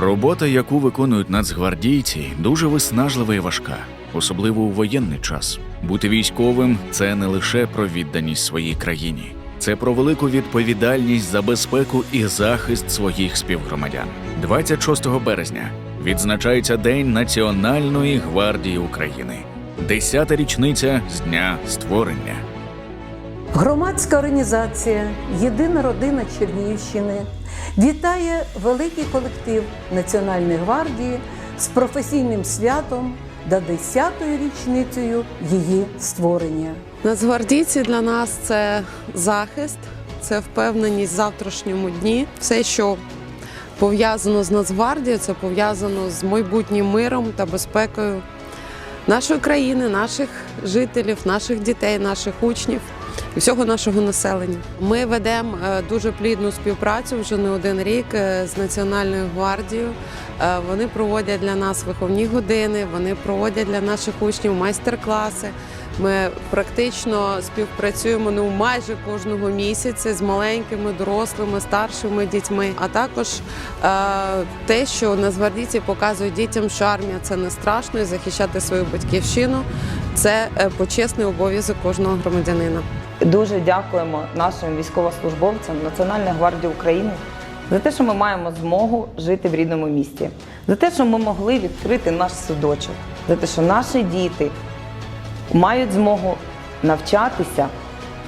Робота, яку виконують нацгвардійці, дуже виснажлива і важка, особливо у воєнний час. Бути військовим це не лише про відданість своїй країні, це про велику відповідальність за безпеку і захист своїх співгромадян. 26 березня відзначається День Національної гвардії України, 10-та річниця з дня створення. Громадська організація Єдина родина Чернігівщини вітає великий колектив Національної гвардії з професійним святом та 10-ю річницею її створення. Нацгвардійці для нас це захист, це впевненість в завтрашньому дні. Все, що пов'язано з Нацгвардією, це пов'язано з майбутнім миром та безпекою нашої країни, наших жителів, наших дітей, наших учнів і всього нашого населення. Ми ведемо е, дуже плідну співпрацю вже не один рік е, з Національною гвардією. Е, Вони проводять для нас виховні години, вони проводять для наших учнів майстер-класи. Ми практично співпрацюємо ну майже кожного місяця з маленькими, дорослими, старшими дітьми. А також е, те, що нацгвардійці показують дітям, що армія це не страшно, і захищати свою батьківщину це е, почесний обов'язок кожного громадянина. Дуже дякуємо нашим військовослужбовцям Національної гвардії України за те, що ми маємо змогу жити в рідному місті, за те, що ми могли відкрити наш судочок, за те, що наші діти мають змогу навчатися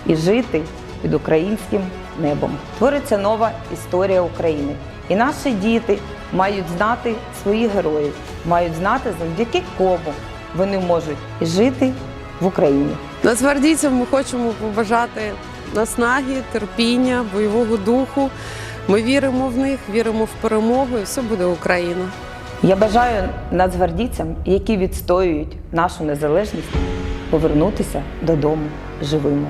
і жити під українським небом. Твориться нова історія України. І наші діти мають знати своїх героїв, мають знати, завдяки кому вони можуть жити в Україні. Нацгвардійцям ми хочемо побажати наснаги, терпіння, бойового духу. Ми віримо в них, віримо в перемогу, і все буде Україна. Я бажаю нацгвардійцям, які відстоюють нашу незалежність, повернутися додому живими.